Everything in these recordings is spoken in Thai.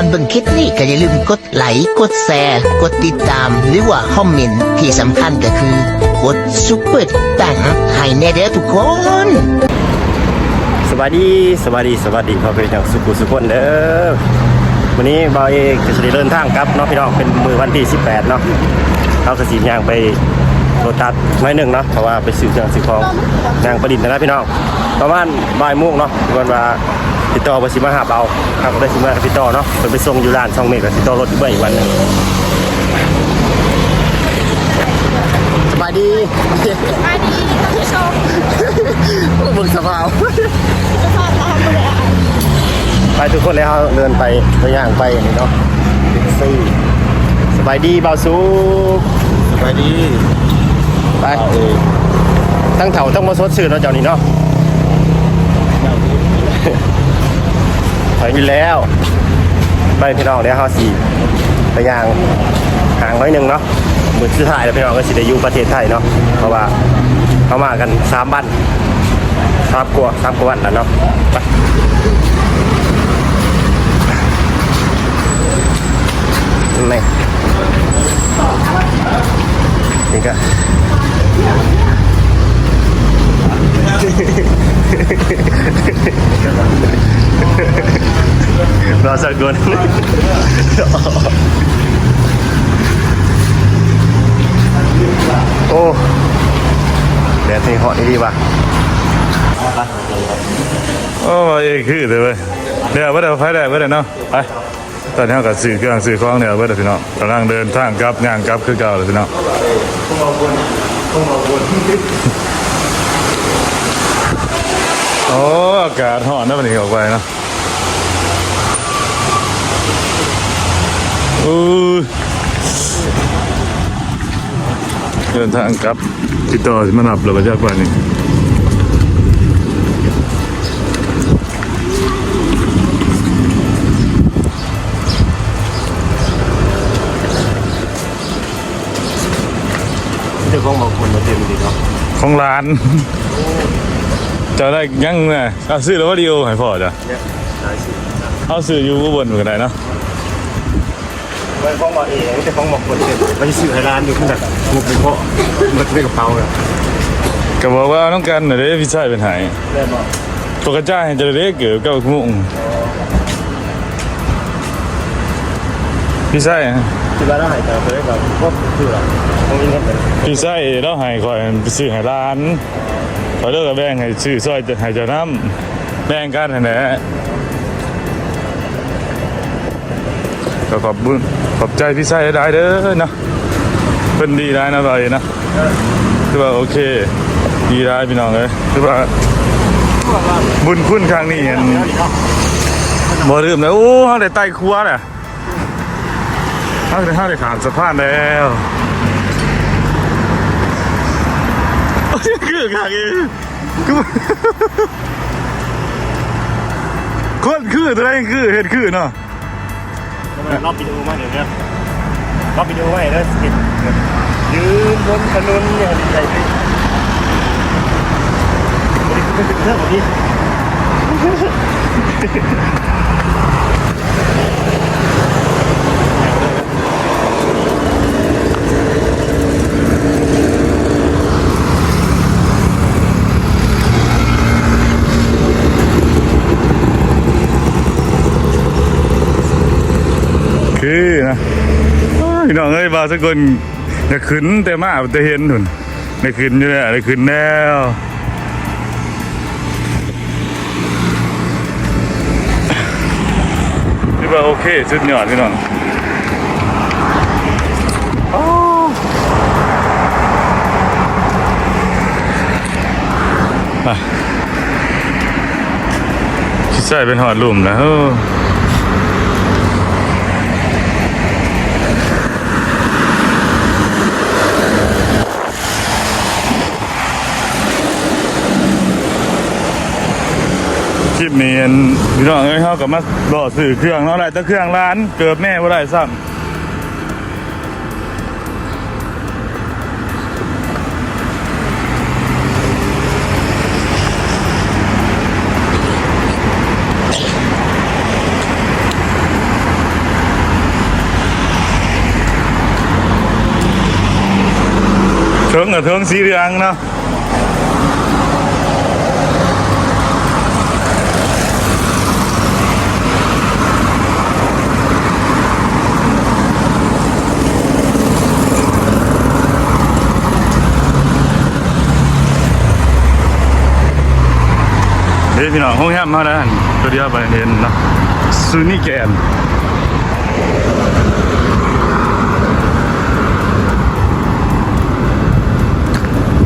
อนเบิ่งคลิปนี้ก็อย่าลืมกดไลค์กดแชร์ กดติดตาม หรือว่าคอมเมนต์ที่สำคัญก็คือกดซุปเปอร์ตังให้แน่เด้อทุกคนสวัสดีสวัสดีสวัสดีพ่อเป็นอย่างสุขุสุขคนเด้อวันนี้บอยเอกจะได้เดินทางกลับเนาะพี่น้องเป็นมือวันที่ 18 เนาะเขากระสีย่างไปโรตัสน้อยหนึ่งเนาะเพราะว่าไปซื้อเครื่องซื้อของย่างประดิษฐ์นะพี่น้องประมาณบ่ายโมงเนาะวันว่า ติดต่อไปสิมาหาเอาครับก็ได้สิมาติดต่อเนาะเพิ่นไปส่งอยู่ร้านช่องเมฆกับติดต่อรถเบื่ออีกวันหนึงสบายดีมาดีท่านผู้ชมเบิ่งสภาพจะพาตามไปเลยอะไปทุกคนเลยเขาเดินไปไปย่างไปนี่เนาะซี่สบายดีเบาสูสบายดีไปตั้งเถาต้องมาสดชื่อเนาะเจ้านี่เนาะ ไปอยู่แล้วไปพี่น้องเดี๋ยวเขาสีไปย่างห่างน้อยหนึ่งเนาะมือสุดท้ายแล้วพี่น้องก็สิได้อยู่ประเทศไทยเนาะเพราะว่าเขามากันสามบ้านสามกว่าสามกว่าวันแล้วเนาะไป รอสักคนโอ้แดดนี่เหอดีว่ะโอ้เอ้คือเด้อเว้ยเดี๋ยวว่าเดี๋ยวไปได้ว่าเดี๋ยวเนาะไปตอนนี้เราก็สื่อเครื่องสื่อของเนี่ยว่าเดี๋ยวพี่น้องกำลังเดินทางกลับย่างกลับคือเก่าเลยพี่น้องโอ้อากาศร้อนนะวันนี้ออกไปเนาะ อู้ยเดินทางกลับติดต่อที่มันนับเลยมาจากบ้านนี้เจ้าของบางคนมาเต็มดีเนาะของร้านจะได้ยังไงเอาซื้อแล้วว่าดีโอให้พ่อจ้ะเนี่ยได้สิเอาซื้ออยู่อุบลเหมือนกันได้เนาะ ไว้องมาเองเจ้าของบางคนเต็มไม่ใช่ซื้อให้ร้านอยู่ขนาดมุกเป็นพ่อมันเป็นกระเป๋าเลยก็บอกว่าต้องการหน่อยเด้พี่ชายเป็นหายเล่นบอกปกติให้เจะเล็กเกิดกับมุ้งพี่ชายที่ร้านอาหารแต่เคยแบบพวกคืออะไรตรงนี้เนี่ยเป็นพี่ชายเราให้คอยไปซื้อให้ร้านขอเลิกกับแบงให้ซื้อซอยให้เจ้าน้ำแบ่งกันให้แหละ ก็ขอบคุญขอบใจพี่ชายได้เด้อนะเป็นดีได้นะบอยนะคือว่าโอเค ดีได้พี่น้องเลยคือว่าบุญคุณครั้งนี้เห็นบ่ลืมเลยโอ้เขาได้ไต่ครัวแหละเขาได้เขาได้ขามสะพานแล้วคือขางเองคือคนคือตัวไหนคือเห็นคือเนาะ รอบวิดีโอมาเดี๋ยวนี้รอบวิดีโอไว้แล้วสิยืนบนถนนเนี่ยใหญ่เลยนี่คือเป็นเรื่องของพี่ คือนะพี่น้องเอ้ยบาสักุลอย่าขึ้นแต่มาแต่เห็นหุ่นได้ขึ้นอยู่แล้วได้ขึ้นแล้วนี่ว่าโอเคสุดยอดพี่น้องโอ้ไปชิดใส่เป็นหอดหลุมนะเลิปนี้พี่น้องเอ้ยเขากับมาหอสื่อเครื่องเท่าได้แต่เครื่องร้านเกือบแม่ว่าได้ซ้ำเถิงกับเถิงสีเรียองเนาะ พี่น้องห้องแฮมมาแล้วหั่นตัวเดียวไปเห็นนะซูนิแกน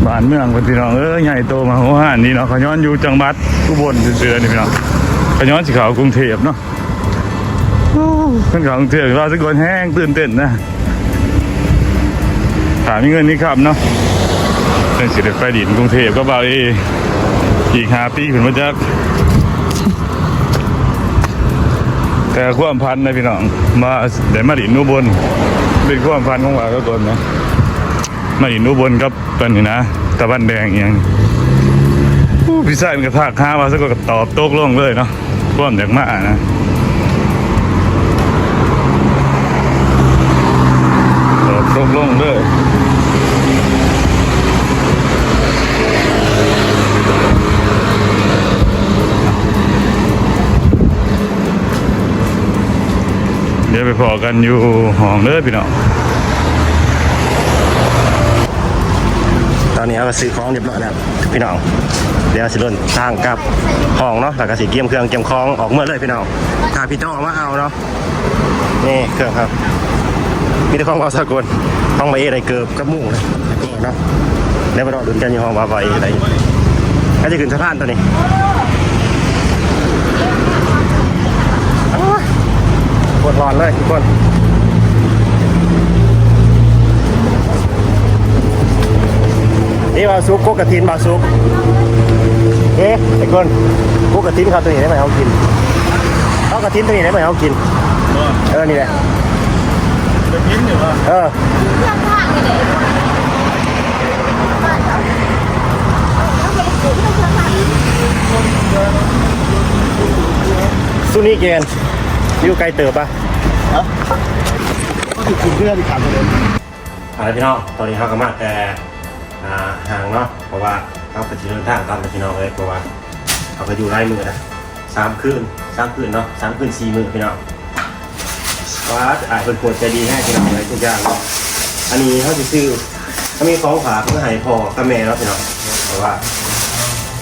บ้านเมืองเป็นพี่น้องเอ้ยใหญ่โตมาหัวหานนี่เนาะขย้อนอยู่จังหวัดอุบลเสือนี่พี่น้องขย้อนสิเขาวกรุงเทพเนาะขึ้นขากรุงเทพเราสักคนแห้งตื่นเต้นนะถามมีเงินนี่ครับเนาะเป็นสิเดไปดินกรุงเทพก็เบาเอ อีกห้าปีถึงมาจักแต่ความพันนะพี่น้อง มาเดี๋ยวมาดินอุบน เป็นความพันของว่าก็ตนนะมาดินอุบลกับตอนนี้นะตะวันแดงอย่างพี่ชายมันกระทากข้ามาสักก็ตอบโต๊กลงเลยเนาะร่วมจากมานะตอบโต๊กลงเลยเดี๋ยวไปพอกันอยู่ห้องเด้อพี่น้องตอนนี้เราก็ซื้อของเรียบร้อยแล้วพี่น้องเดี๋ยวสิเดินทางกลับห้องเนาะแล้วก็สิเกียมเครื่องเกียมของออกเมื่อเลยพี่น้องถ้าพี่ต้องเอามาเอาเนาะนี่เครื่องครับ มีแต่ของเอาสากลห้องใบเออะไรเกือบกับหมู่นะเนาะแล้วไปรอดุนกันอยู่ห้องว่าใบอะไรก็จะขึ้นสะพานตัวนี้โอ้ย ปวดร้อนเลยทุกคนนี่บาซุกกุ๊กกระทินบาซุกเอ๊ะไอ้คนกุ๊กกระทินเขาตัวนี้ได้ไหมเขากินเขากระทินตัวนี้ได้ไหมเขากินเออนี่แหละจะกินอยู่ว่าเออเพื่อนข้างนี่แหละบ้านเขาเขาเป็นผู้เพื่อนข้างซุนี่เกน อยู่ไกลเติบปะก็คือเพื่อนที่ถามเลยอะไรพี่น้องตอนนี้เขาก็มาแต่อ่าห่างเนาะเพราะว่าเขาไปเดินทางตามไปพี่น้องเลยเพราะว่าเขาไปอยู่ไร่มือนะสามคืนสามคืนเนาะสามคืนสี่มือพี่น้องว่าอาจเป็นปวดใจดีให้พี่น้องเลยทุกอย่างเนาะอันนี้เขาจะซื้อเขามีของฝากเพื่อให้พ่อกับแม่เนาะพี่น้องเพราะว่า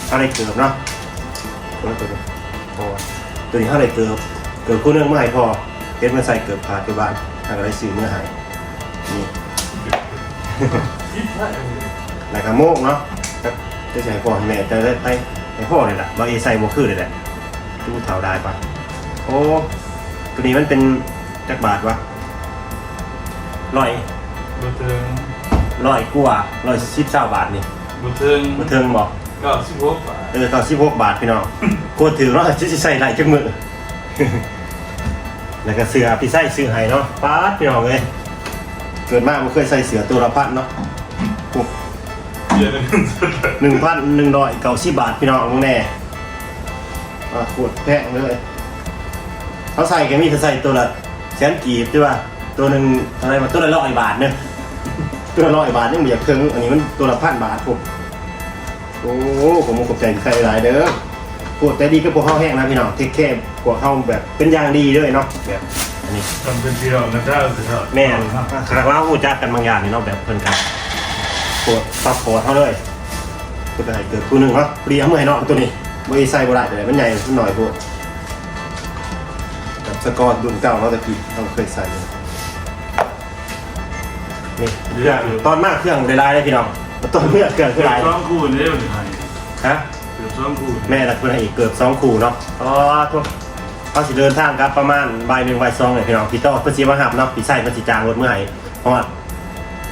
เขาได้เกิดเนาะตัวนี้ตัวนี้พอตัวนี้เขาได้เกิด เกิดคู่เนื่องเมื่อไหร่พอเก็บมาใส่เกิดผ่าที่บ้านทางอะไรซื้อเมื่อไหร่นี่แล้วก็โมกเนาะก็จะใส่พ่อให้แม่จะได้ไปให้พ่อเลยแหละบางทีใส่โมคือเลยแหละดูเท่าได้ปะโอ้ตัวนี้มันเป็นจักบาทวะร้อยบุเทิงร้อยกว่าร้อยสิบเก้าบาทนี่บุเทิงมาเทิงบอกก็สิบหกบาทเออตอนสิบหกบาทพี่น้องโคตรถือเนาะจะใส่หลายจังมือ แล้วก็เสือพี่ใส่เสือไห้เนาะป้าดพี่น้องเลยเกิดมาไม่เคยใส่เสือตัวละพันเนาะเยอะเลยหนึ่งพันหนึ่งร้อยเก้าสิบบาทพี่น้องมึงแน่อ่าขวดแพงเลยเขาใส่ก็มีจะใส่ตัวละแสนกีบใช่ป่ะตัวหนึ่งอะไรมาตัวละร้อยบาทเนี่ยตัวละร้อยบาทนี่มันอยากถึงอันนี้มันตัวละพันบาทผมโอ้ผมขอบใจใครหลายเด้อปวดใจดีก็พวกเข้าแห้งนะพี่น้องเทคแค่ พวกเข้าแบบเป็นอย่างดีด้วยเนาะแบบอันนี้ทำเป็นเดียวนะเจ้าสิครับแม่นครั้งล่าหูจักกันบางอย่างนี่เนาะแบบเพิ่นกันปวดซับปวดเท่าเลยกูจะให้เกิดกูหนึ่งเนาะเรียมเมื่อยเนาะตัวนี้บ่ได้ใส่บ่ได้เลยมันใหญ่มันหน่อยพวกแบบสกอร์ดุนเก่าเนาะแต่พี่เราเคยใส่อยู่นี่เครื่องตอนมากเครื่องได้ลายเลยพี่น้องตอนเมื่อเครื่องคือลายสองคู่นี่มันไทยฮะเกือบสองคู่แม่รักเพื่อนให้อีกเกือบสองคู่เนาะอ๋อทุก เขาสิเดินทางครับประมาณบ่ายหนึ่งบ่ายสองเลยพี่น้องพี่ต้อเพื่อซีมาหับเนาะพี่ใส่เพื่อสีจางรถเมื่อไหร่เพราะว่า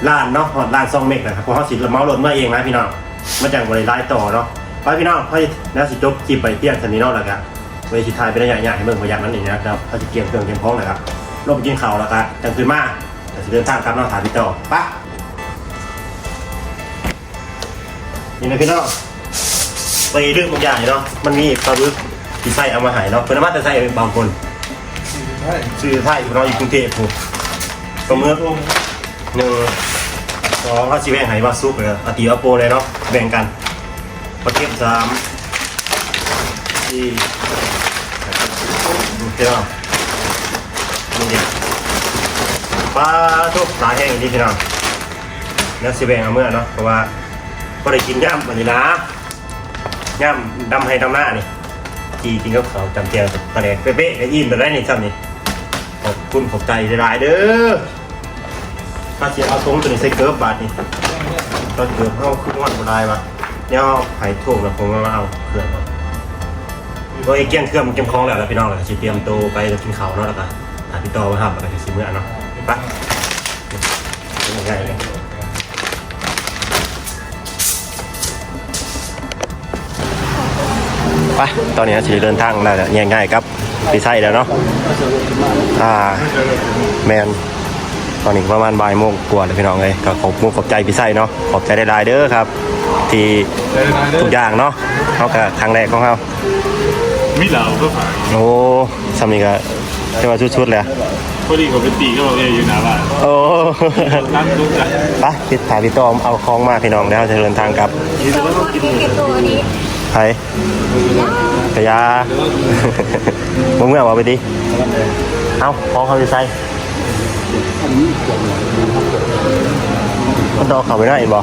ล้านเนาะหอดล้านซองเมกนะครับเพราะเขาสิเมารถเมื่อเองนะพี่น้องมาจากบริไลต่อเนาะไปพี่น้องให้แล้วสิจบคลิปไปเพียงเท่านี้นาะแล้วกันเวทีทายเป็นระยะๆให้เบิ่งพยายามนั้นเองนะครับเขาจะเกี่ยมเครื่องเกี่ยมพ้องนะครับลงไปกินข้าวแล้วกันจังคืนมาแต่เดินทางกลับเนาะถามพี่ต่อปะนี่นะพี่น้องไปเรื่องบางอย่างเนาะมันมีปลาบึก ที่ใส่เอามาใหายเนาะเป็นมาแต่ใส่บางคนใช่ซื้อไทยเราอยู่กรุงเทพผมตัวเมื่อหนึ่งสองเขาสิแบ่งให้บาซุกเลยอาตีอาโปเลยเนาะแบ่งกันปลาเก็บสามสี่โอเคเนาะนี่ดิปลาทุกปลาแห้งดีพี่น้องแล้วสิแบ่งเอาเมื่อเนาะเพราะว่าก็ได้กินย่ำวันนี้นะย่ำดำให้ดำหน้านี่ จีกินกับเขาวจำเจียวตะแหลกเป๊ะๆก็ยิ้มไปได้นี่ซ้ำนี่ขอบคุณขอบใจหลายๆเด้อถ้าเสียเอาทงตัวนี้ใส่เกิร์บบาทนี่ตอนเกิร์บเอาขึ้นวันบ่ได้ปะเนี่ยเอาไผ่ถ่วแล้วผมมาเอาเครื่องเอาก็ไอ้เกี้ยงเครื่องมันเก็บของแล้วแล้วพี่น้องแล้วก็สิเตรียมตัวไปกินข้าวเนาะแล้วก็หาพี่ต่อมาทำแล้วก็สิมื้อเนาะไปเป็นยังไง ไปตอนนี้สิเดินทางแล้วง่ายๆครับพี่ไส้แล้วเนาะอ่าแมนตอนนี้ประมาณบ่ายโมงกว่าเลยพี่น้องเลยก็ขอบมุกขอบใจพี่ไส้เนาะขอบใจได้หลายๆเด้อครับ ที่ได้ได้เด้ทุกอย่างเนาะเขาก็ครั้งแรกของเขามีเหล่าก็ฝากโอ้สามีก็จะว่าชุดๆเลยอะพอดีกับเป็นตีก็บอกเออยู่หน้าบ้านโอ้นั่งดูกันไปพี่ถ่ายพี่ตอมเอาของมาพี่น้องแล้วจะเดินทางกลับตัวที่เก็บตัวนี้ ไปกระยามึงเมื่อบอกไปดิ เอาพอเขาจะใส่มันดอกเขาไปหน้าเห็นบ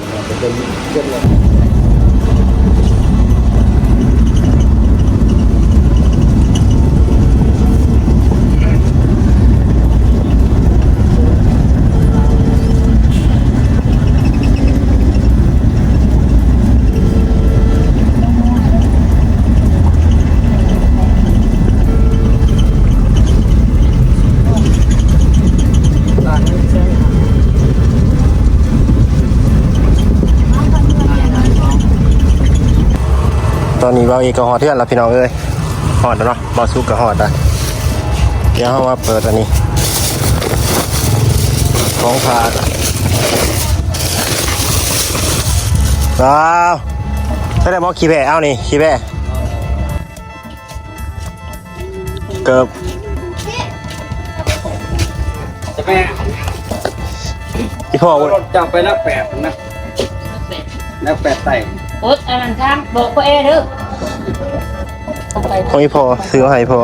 ตอนนี้เบาเอกก็หอดเทือนแล้วพี่น้องเอ้ยหอดแล้วเนาะเบาซุกก็หอดอะเดี๋ยวเรามาเปิดอันนี้ของฝากว้าวใช่ได้บอกขี้แพะเอานี่ขี้แพะเกือบจะไปอีพ่อรถจังไปนักแปดนะนักแปดไต่ โอ๊ตอันนั้นทำบอกพ่อเอเด้อเอาไปของอีพอซื้อให้พอ